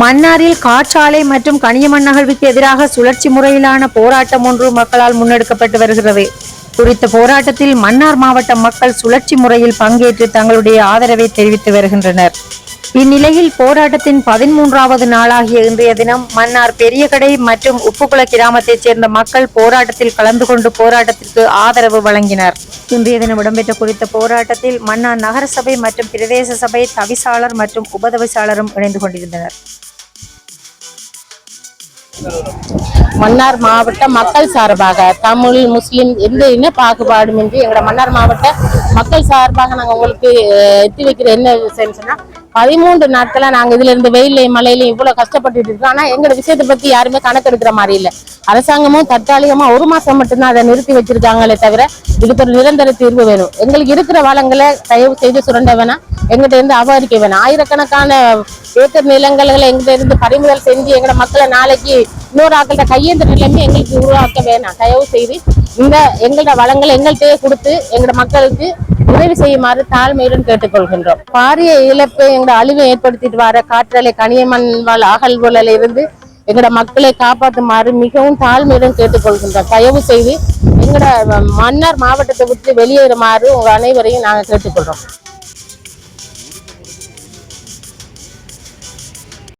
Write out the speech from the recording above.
மன்னாரில் காற்றாலை மற்றும் கனியமண் நகழ்வுக்கு எதிராக சுழற்சி முறையிலான போராட்டம் ஒன்று மக்களால் முன்னெடுக்கப்பட்டு வருகிறது. குறித்த போராட்டத்தில் மன்னார் மாவட்ட மக்கள் சுழற்சி முறையில் பங்கேற்று தங்களுடைய ஆதரவை தெரிவித்து வருகின்றனர். இந்நிலையில் போராட்டத்தின் பதிமூன்றாவது நாளாகிய இன்றைய தினம் மன்னார் பெரியகடை மற்றும் உப்புக்குள கிராமத்தைச் சேர்ந்த மக்கள் போராட்டத்தில் கலந்து கொண்டு போராட்டத்திற்கு ஆதரவு வழங்கினர். இன்றைய தினம் இடம்பெற்ற குறித்த போராட்டத்தில் மன்னார் நகரசபை மற்றும் பிரதேச சபை தவிசாளர் மற்றும் உபதவிசாளரும் இணைந்து கொண்டிருந்தனர். மன்னார் மாவட்ட மக்கள் சார்பாக தமிழ் முஸ்லிம் எந்த இன பாகுபாடுமின்றி எங்களோட மன்னார் மாவட்ட மக்கள் சார்பாக நாங்கள் உங்களுக்கு எத்தி வைக்கிற என்ன விஷயம் பதிமூன்று நாட்களா நாங்க இதுல இருந்து வெயிலையும் மழையிலையும் இவ்வளவு கஷ்டப்பட்டுட்டு இருக்கோம். ஆனா எங்களோட விஷயத்தை பத்தி யாருமே கணக்கெடுக்கிற மாதிரி இல்ல. அரசாங்கமும் தற்காலிகமா ஒரு மாசம் மட்டும்தான் அதை நிறுத்தி வச்சிருக்காங்களே தவிர இதுக்கு ஒரு நிரந்தர தீர்வு வேணும். எங்களுக்கு இருக்கிற வளங்களை தயவு செய்து சுரண்ட வேணாம். எங்கிட்ட இருந்து அபகரிக்க வேணாம். ஆயிரக்கணக்கான ஏக்கர் நிலங்களை எங்கிட்ட இருந்து பறிமுதல் செஞ்சு எங்களோட மக்களை நாளைக்கு இன்னொரு ஆக்கள்கிட்ட கையேந்த நிலைமை எங்களுக்கு உருவாக்க வேணாம். தயவு செய்து இந்த எங்களோட வளங்களை எங்கள்கிட்டயே கொடுத்து எங்களோட மக்களுக்கு உதவி செய்யுமாறு தாழ்மையுடன் கேட்டுக்கொள்கின்றோம். பாரிய இழப்பு எங்களோட அழிவை ஏற்படுத்திட்டு வர காற்றலை கனியமன் வாழ் அகழ்வுல இருந்து எங்களோட மக்களை காப்பாற்றுமாறு மிகவும் தாழ்மையுடன் கேட்டுக்கொள்கின்றோம். தயவு செய்து எங்களோட மன்னார் மாவட்டத்தை விட்டு வெளியேறுமாறு உங்கள் அனைவரையும் நாங்கள் கேட்டுக்கொள்றோம்.